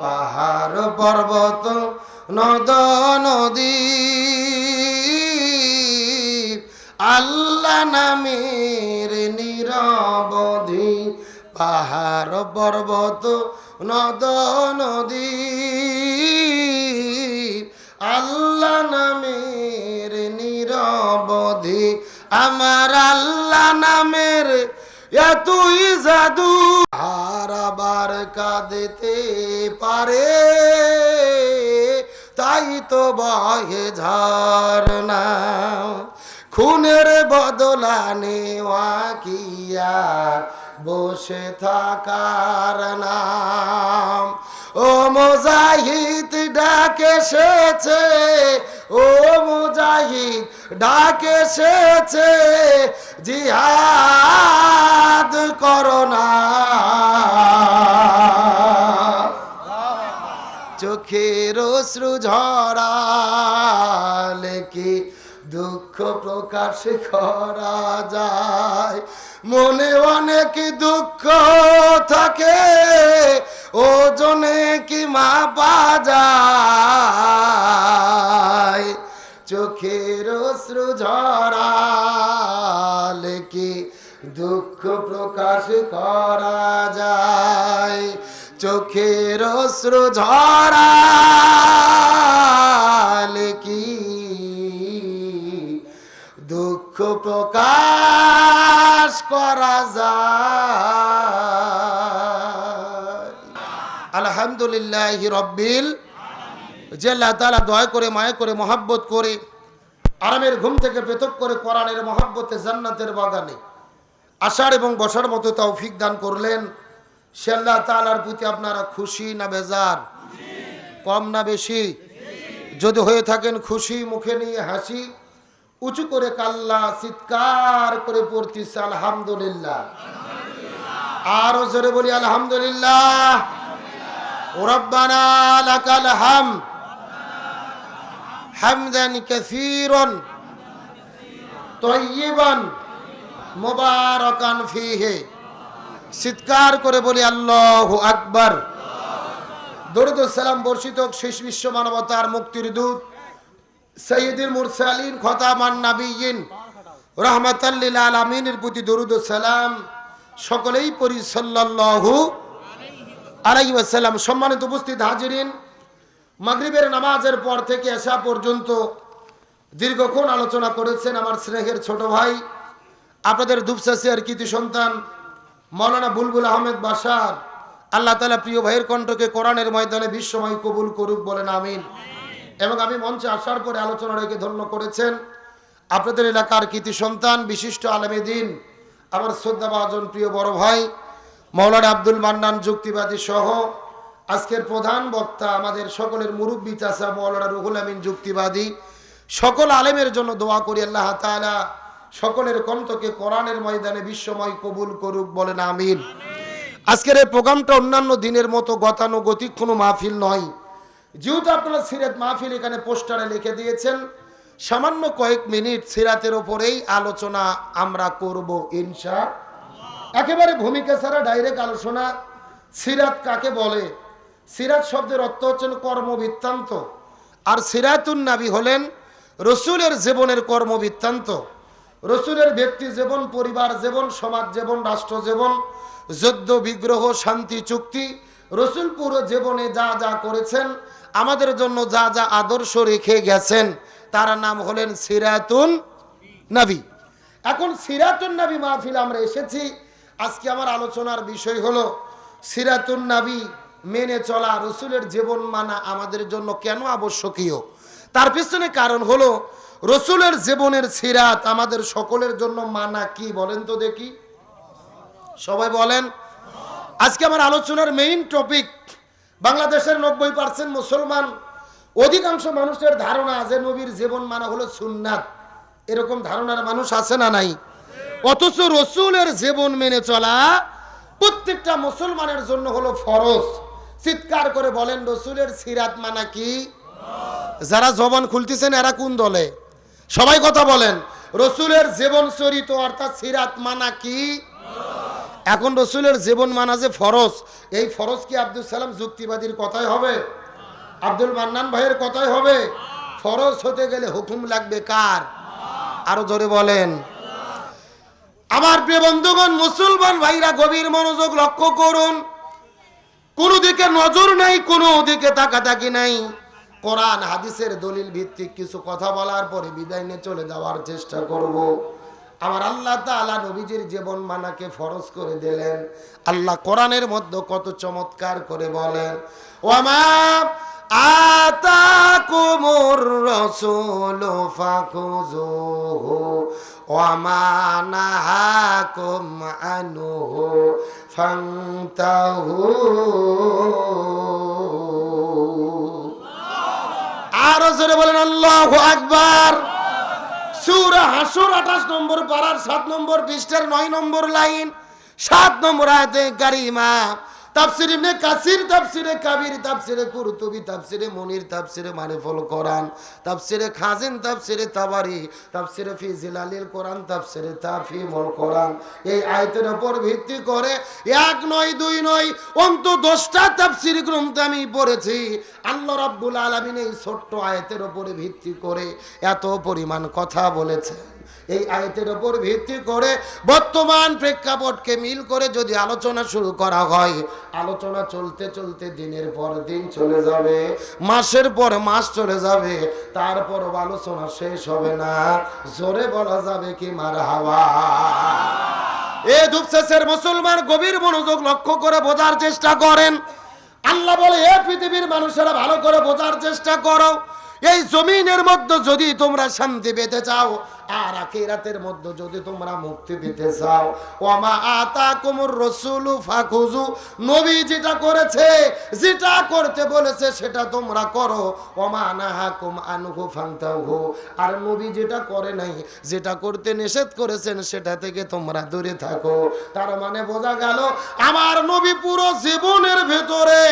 পাহাড় পর্বত, নদ, নদী। আল্লাহ নামের নিরবধি, পাহাড় পর্বত, নদ, নদী। আল্লাহ নামের নিরবধি, আমার আল্লাহ নামের এতই জাদু। কাঁদতে পারে তাই তো বহে ঝরনা খুনের বদলা নেওয়া কিয়া বসে থাকার নাম। ও মোজাহিদ ডাকে এসেছে, ও মোজাহিদ ডাকে এসেছে, জিহাদ করোনা চোখের অশ্রু ঝরালে কি দুঃখ প্রকাশ করা যায়? মনে অনেক দুঃখ থাকে ওজনে কি মাপা যায় চোখের অশ্রু ঝরালে কি দুঃখ প্রকাশ করা যায়? চোখের অশ্রু ঝরালে কি দুঃখ প্রকাশ করা যায়? আলহামদুলিল্লাহ রব্বিল যে আল্লাহ তালা দয়া করে, মায়া করে, মহাব্বত করে, আরামের ঘুম থেকে পৃথক করে কোরআনের মহাব্বতে জান্নাতের বাগানে আষাঢ় এবং বসার মতো তৌফিক দান করলেন, সে আল্লাহ তালার প্রতি আপনারা খুশি না বেজার? কম না বেশি? যদি হয়ে থাকেন খুশি, মুখে নিয়ে হাসি, উঁচু করে কাল্লা, চিৎকার করে পড়তিছে, আলহামদুলিল্লাহ। আরও জোরে বলি, আলহামদুলিল্লাহ। চিৎকার করে বলি আল্লাহু আকবার। দরুদ সালাম বর্ষিত শেষ বিশ্ব মানবতার মুক্তির দূত সৈয়দুল মুরসালিন, খতামান নাবিয়িন রহমাতাল্লিল আলামিনের প্রতি দরুদ ও সালাম সকলেই পড়ি সাল্লাল্লাহু আলাইহি ওয়াসাল্লাম সম্মানিত উপস্থিত হাজিরিন, মাগরিবের নামাজের পর থেকে আসা পর্যন্ত দীর্ঘক্ষণ আলোচনা করেছেন আমার স্নেহের ছোট ভাই, আপনাদের দুপসাসিয়ার কৃতি সন্তান মৌলানা বুলবুল আহমেদ বাসার। আল্লাহ তালা প্রিয় ভাইয়ের কণ্ঠকে কোরআনের ময়দানে বিশ্বময় কবুল করুক বলেন, আমিন। এবং আমি মঞ্চে আসার পরে আলোচনা রেখে ধন্য করেছেন আপনাদের এলাকার কৃতি সন্তান, বিশিষ্ট আলেমে দিন, আমার শ্রদ্ধাভাজন প্রিয় বড় ভাই মৌলানা আব্দুল মান্নান যুক্তিবাদী সহ আজকের প্রধান বক্তা আমাদের সকলের মুরব্বী চাষা মৌলানা রুহুল আমিন যুক্তিবাদী। সকল আলেমের জন্য দোয়া করি আল্লাহ তাআলা সকলের কণ্ঠকে কোরআনের ময়দানে বিশ্বময় কবুল করুক বলেন আমিন। আজকের এই প্রোগ্রামটা অন্যান্য দিনের মতো গতানুগতিক কোনো মাহফিল নয়। যেহেতু আপনারা সিরাত মাহফিল এখানে পোস্টারে লিখে দিয়েছেন, সামান্য কয়েক মিনিট সিরাতের ওপরেই আলোচনা আমরা করব ইনশা একেবারে ভূমিকা ছাড়া ডাইরেক্ট আলোচনা। সিরাত কাকে বলে? সিরাত শব্দের অর্থ হচ্ছেন কর্মবৃত্তান্ত। আর সিরাতুন নাবি হলেন রসুলের জীবনের কর্মবৃত্তান্ত। রসুলের ব্যক্তি জীবন, পরিবার জীবন, সমাজ জীবন, রাষ্ট্র জীবন, যুদ্ধ, বিগ্রহ, শান্তি, চুক্তি। রসুল পুরো জীবনে যা যা করেছেন, আমাদের জন্য যা যা আদর্শ রেখে গেছেন, তার নাম হলেন সিরাতুন নাবি। এখন সিরাতুন নাবি মাহফিল আমরা এসেছি। আজকে আমার আলোচনার বিষয় হলো, সিরাতুন নাবি মেনে চলা, রসুলের জীবন মানা আমাদের জন্য কেন আবশ্যকীয়? তার পিছনে কারণ হলো, রসুলের জীবনের সিরাত আমাদের সকলের জন্য মানা কি বলেন তো দেখি। সবাই বলেন, আজকে আমার আলোচনার মেইন টপিক বাংলাদেশের নব্বই পার্সেন্ট মুসলমান, অধিকাংশ মানুষের ধারণা যে নবীর জীবন মানা হলো সুন্নাত। এরকম ধারণার মানুষ আছে না নাই? অথচ রসুলের জীবন মেনে চলা প্রত্যেকটা মুসলমানের জন্য হলো ফরজ। চিৎকার করে বলেন, রসুলের সিরাত মানা কি? যারা জবান খুলতেছেন, এরা কোন দলে? সবাই কথা বলেন, রসুলের জীবন চরিত অর্থাৎ সিরাত মানা কি? এখন রসুলের জীবন মানা যে ফরজ, এই ফরজ কি আব্দুল সালাম যুক্তিবাদীর কথাই হবে? আব্দুল মান্নান ভাইয়ের কথাই হবে? ফরজ হতে গেলে হুকুম লাগবে কার? আরও জোরে বলেন প্রিয় বন্ধুগণ, মুসলমান ভাইরা গভীর মনোযোগ লক্ষ্য করুন। দিকে নজর নাই দিকে তাকাতাকি নাই। কোরআন, হাদিসের দলিল ভিত্তিক কিছু কথা বলার পরে বিদায় নিয়ে চলে যাওয়ার চেষ্টা করব। আমার আল্লাহ তাআলা নবীজির জীবন মানাকে ফরজ করে দিলেন। আল্লাহ কোরআনের মধ্যে কত চমৎকার করে বলেন ওমা আতাকুমুর রাসূল ফাকুজুহু ওমা নাহাকুম আনহু ফান্তাহু। আরও জোরে বলেন, আল্লাহ আকবার। সুরা হাসুর আঠাশ নম্বর পাড়ার সাত নম্বর পৃষ্ঠার নয় নম্বর লাইন, সাত নম্বর আয়াতে কারিমা তাফসির ইবনে কাসির কাবির কুরতুবি মারিফুল কোরআন খাজিন তাবারি ফি জিলালিল কোরআন তাফিমুল কোরআন। এই আয়াতের উপর ভিত্তি করে এক নয়, দুই নয় অন্ত দশটা তাফসির গ্রন্থ আমি পড়েছি। আল্লাহ রাব্বুল আলামিন এই ছোট্ট আয়াতের উপরে ভিত্তি করে এত পরিমাণ কথা বলেছেন। এই আয়াতের উপর ভিত্তি করে বর্তমান প্রেক্ষাপটকে মিল করে যদি আলোচনা শুরু করা হয়, আলোচনা চলতে চলতে দিনের পর দিন চলে যাবে, মাসের পর মাস চলে যাবে তারপর আলোচনা শেষ হবে না। জোরে বলা যাবে কি মার হাওয়া এ দুপসেসের মুসলমান গভীর মনোযোগ লক্ষ্য করে বোঝার চেষ্টা করেন। আল্লাহ বলে, এ পৃথিবীর মানুষেরা ভালো করে বোঝার চেষ্টা করো। এই জমিনের মধ্যে যদি তোমরা শান্তি পেতে চাও আর আখিরাতের মধ্যে যদি তোমরা মুক্তি পেতে চাও ওমা আতা কুমুর রসুলু নবী যেটা করেছে, যেটা করতে বলেছে সেটা তোমরা করো ওমা নাহাকুম আনহু ফান্তাহু, আর নবী যেটা করে নাই, যেটা করতে নিষেধ করেছেন সেটা থেকে তোমরা দূরে থাকো। তার মানে বোঝা গেল, আমার নবী পুরো জীবনের ভেতরে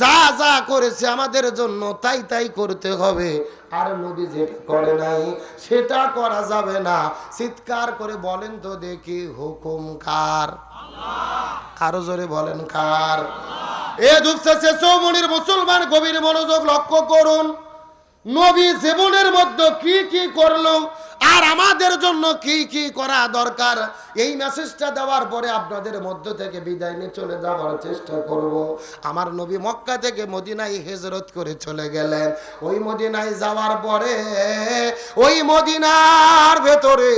যা যা করেছে আমাদের জন্য তাই তাই করতে হবে। আর নবী যেটা করে নাই, সেটা করা যাবে না। চিৎকার করে বলেন তো দেখি হুকুম কার। আরও জোরে বলেন কার। এ দুপসেসে চৌমনির মুসলমান গভীর মনোযোগ লক্ষ্য করুন। নবী জীবনের মধ্যে কি কি করল? আর আমাদের জন্য কি কি করা দরকার? এই মেসেজটা দেওয়ার পরে আপনাদের মধ্য থেকে বিদায় নিয়ে চলে যাওয়ার চেষ্টা করব। আমার নবী মক্কা থেকে মদিনায় হেজরত করে চলে গেলেন। ওই মদিনায় যাওয়ার পরে, ওই মদিনার ভেতরে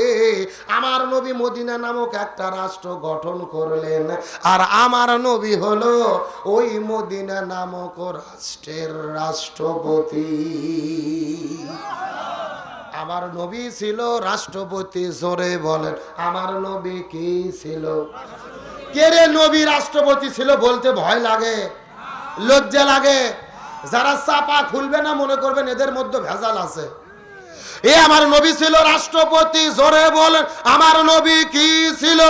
আমার নবী মদিনা নামক একটা রাষ্ট্র গঠন করলেন। আর আমার নবী হলো ওই মদিনা নামক রাষ্ট্রের রাষ্ট্রপতি। আমার নবী ছিল রাষ্ট্রপতি, জোরে বলেন, আমার নবী কি ছিল? কে রে নবী রাষ্ট্রপতি ছিল বলতে ভয় লাগে, লজ্জা লাগে? যারা চাপা খুলবে না মনে করবেন এদের মধ্যে ভেজাল আছে। এ আমার নবী ছিল রাষ্ট্রপতি, জোরে বলেন, আমার নবী কি ছিল?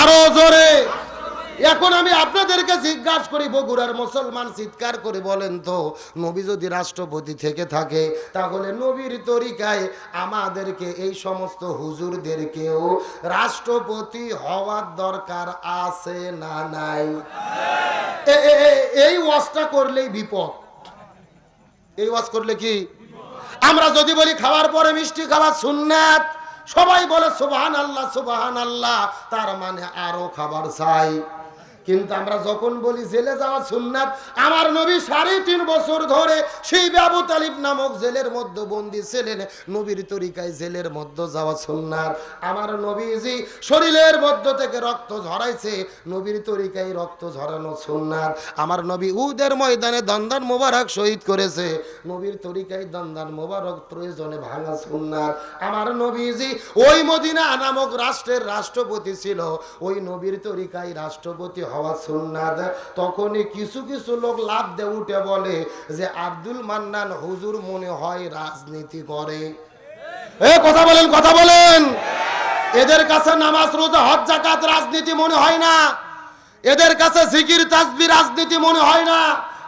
আরও জোরে। এখন আমি আপনাদেরকে জিজ্ঞাসা করি, বগুড়ার মুসলমান চিৎকার করে বলেন তো, নবী যদি রাষ্ট্রপতি থেকে থাকে, তাহলে নবীর তরিকায় আমাদেরকে এই সমস্ত হুজুরদেরকেও রাষ্ট্রপতি হওয়ার দরকার আছে না নাই? এই ওয়াজটা করলেই বিপদ। এই ওয়াজ করলে কি? আমরা যদি বলি, খাওয়ার পরে মিষ্টি খাওয়া সুন্নাত, সবাই বলে সুবাহান আল্লাহ সুবাহান আল্লাহ তার মানে আরও খাবার চাই। কিন্তু আমরা যখন বলি জেলে যাওয়া সুন্নাত, আমার নবী সাড়ে তিন বছর ধরে সেই আবু তালিব নামক জেলের মধ্যে বন্দি ছিলেন। নবীর তরিকায় জেলের মধ্যে যাওয়া সুন্নাত। আমার নবীজি শরীরের মধ্য থেকে রক্ত ঝরাইছে, নবীর তরিকায় রক্ত ঝরানো সুন্নাত। আমার নবী উদের ময়দানে দন্দান মোবারক শহীদ করেছে। নবীর তরিকায় দন্দান মোবারক প্রয়োজনে ভাঙা সুন্নাত। আমার নবীজি ওই মদিনা নামক রাষ্ট্রের রাষ্ট্রপতি ছিল। ওই নবীর তরিকায় রাষ্ট্রপতি হওয়া সুন্নাত। তখনই কিছু কিছু লোক লাভ দিয়ে উঠে বলে যে, আব্দুল মান্নান হুজুর মনে হয় রাজনীতি করে। এ, কথা বলেন কথা বলেন। এদের কাছে নামাজ, রোজা, হজ জাকাত রাজনীতি মনে হয় না। এদের কাছে জিকির তাসবি রাজনীতি মনে হয় না।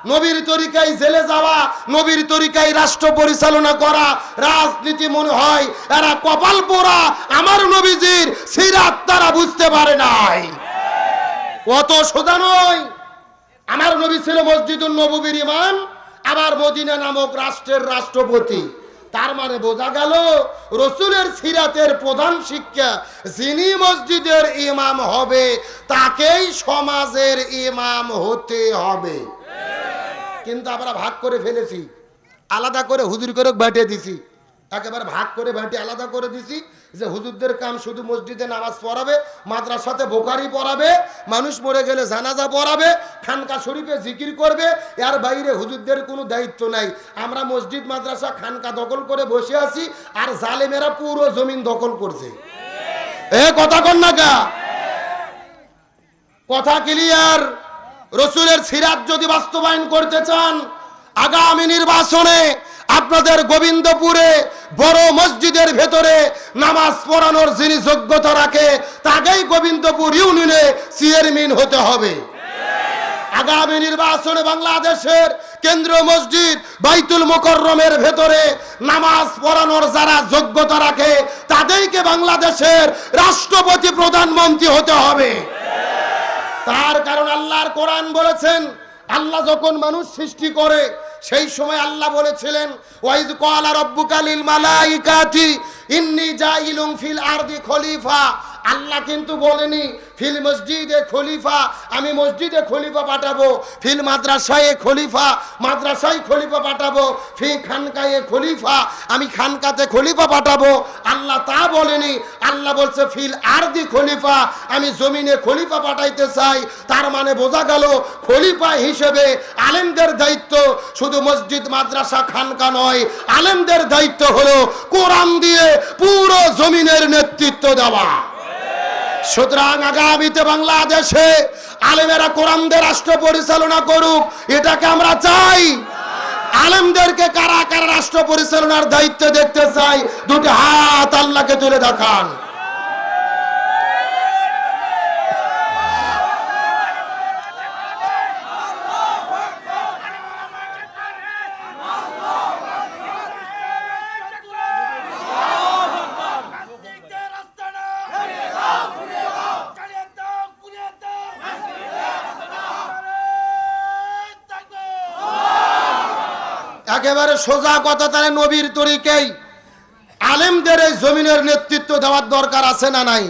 নবীর তরিকায় জেলে যাওয়া, নবীর তরিকায় রাষ্ট্র পরিচালনা করা রাজনীতি মনে হয়। এরা কপাল পোড়া। আমার নবীজির সিরাত তারা বুঝতে পারে নাই। অত সোজা নয়। আমার নবী ছিল মসজিদুল নববীর ইমাম, আবার মদিনা নামক রাষ্ট্রের রাষ্ট্রপতি। তার মানে বোঝা গেল, রসুলের সিরাতের প্রধান শিক্ষা যিনি মসজিদের ইমাম হবে, তাকেই সমাজের ইমাম হতে হবে। কিন্তু আমরা ভাগ করে ফেলেছি, আলাদা করে হুজুর করে বেটে দিছি। একেবারে ভাগ করে বেটে আলাদা করে দিছি যে হুজুরদের কাম শুধু মসজিদে নামাজ পড়াবে, মাদ্রাসাতে বোকারি পড়াবে, মানুষ মরে গেলে জানাজা পড়াবে, খানকা শরীফে জিকির করবে, এর বাইরে হুজুরদের কোনো দায়িত্ব নাই। আমরা মসজিদ, মাদ্রাসা, খানকা দখল করে বসে আছি আর জালেমেরা পুরো জমিন দখল করছে। এ কথা কন না কা? কথা ক্লিয়ার রসুলের সিরাত যদি বাস্তবায়ন করতে চান, আগামী নির্বাচনে আপনাদের গোবিন্দপুরে বড় মসজিদের ভেতরে নামাজ পড়ানোর যিনি যোগ্যতা রাখে, তাকেই গোবিন্দপুর ইউনিয়নে চেয়ারম্যান হতে হবে। আগামী নির্বাচনে বাংলাদেশের কেন্দ্রীয় মসজিদ বাইতুল মোকররমের ভেতরে নামাজ পড়ানোর যারা যোগ্যতা রাখে, তাদেরকে বাংলাদেশের রাষ্ট্রপতি প্রধানমন্ত্রী হতে হবে। তার কারণ আল্লাহর কোরআন বলেছেন আল্লাহ যখন মানুষ সৃষ্টি করে, সেই সময় আল্লাহ বলেছিলেন, ওয়াইজ ক্বালা রব্বুকালিল মালাইকাতি, ইন্নী জাইলুম ফিল আরদি খলিফা। আল্লাহ কিন্তু বলেনি, ফিল মসজিদে খলিফা, আমি মসজিদে খলিফা পাঠাবো, ফিল মাদ্রাসায় খলিফা মাদ্রাসায় খলিফা পাঠাবো, ফি খানকায়ে খলিফা, আমি খানকাতে খলিফা পাঠাবো। আল্লাহ তা বলেনি, আল্লাহ বলছে, ফিল আরদি খলিফা, আমি জমিনে খলিফা পাঠাইতে চাই। তার মানে বোঝা গেল, খলিফা হিসেবে আলেমদের দায়িত্ব শুধু মসজিদ, মাদ্রাসা, খানকা নয়। আলেমদের দায়িত্ব হলো কোরআন দিয়ে পুরো জমিনের নেতৃত্ব দেওয়া। সুতরাং আগামীতে বাংলাদেশে আলেমেরা কোরআনদের রাষ্ট্র পরিচালনা করুক, এটাকে আমরা চাই। আলেমদেরকে কারা কারা রাষ্ট্র পরিচালনার দায়িত্ব দেখতে চাই দুটি হাত আল্লাহকে তুলে দেখান। একেবারে সোজা কথা তাহলে নবীর তরিকেই। আলেমদের এই জমিনের নেতৃত্ব দেওয়ার দরকার আছে না নাই?